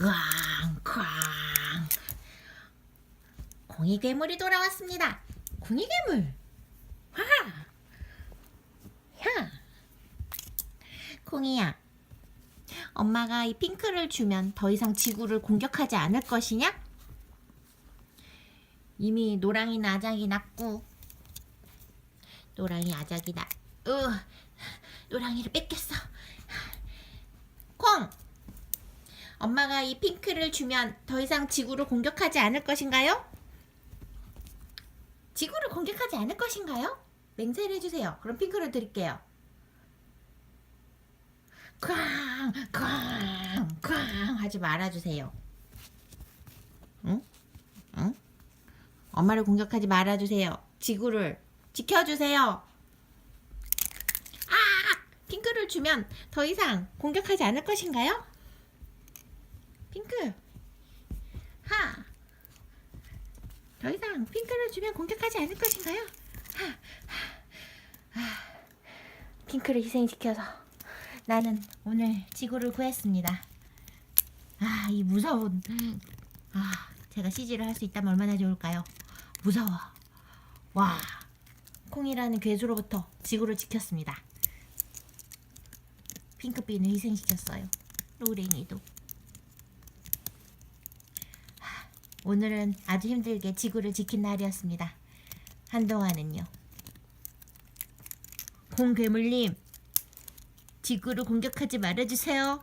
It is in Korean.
으앙, 쾅. 공이 괴물이 돌아왔습니다. 공이 괴물. 하. 야. 콩이야. 엄마가 이 핑크를 주면 더 이상 지구를 공격하지 않을 것이냐? 이미 노랑이는 아작이 났고 노랑이 아작이 나. 으, 노랑이를 뺏겼어. 콩. 엄마가 이 핑크를 주면 더 이상 지구를 공격하지 않을 것인가요? 지구를 공격하지 않을 것인가요? 맹세를 해주세요. 그럼 핑크를 드릴게요. 쾅, 쾅, 쾅 하지 말아주세요. 응? 응? 엄마를 공격하지 말아주세요. 지구를 지켜주세요. 아! 핑크를 주면 더 이상 공격하지 않을 것인가요? 핑크. 하. 더 이상 핑크를 주면 공격하지 않을 것인가요? 하. 하. 하. 핑크를 희생시켜서 나는 오늘 지구를 구했습니다. 아, 이 무서운. 아, 제가 CG를 할 수 있다면 얼마나 좋을까요? 무서워. 와, 콩이라는 괴수로부터 지구를 지켰습니다. 핑크빈을 희생시켰어요. 로랭이도. 하, 오늘은 아주 힘들게 지구를 지킨 날이었습니다. 한동안은요. 콩괴물님, 지구를 공격하지 말아주세요.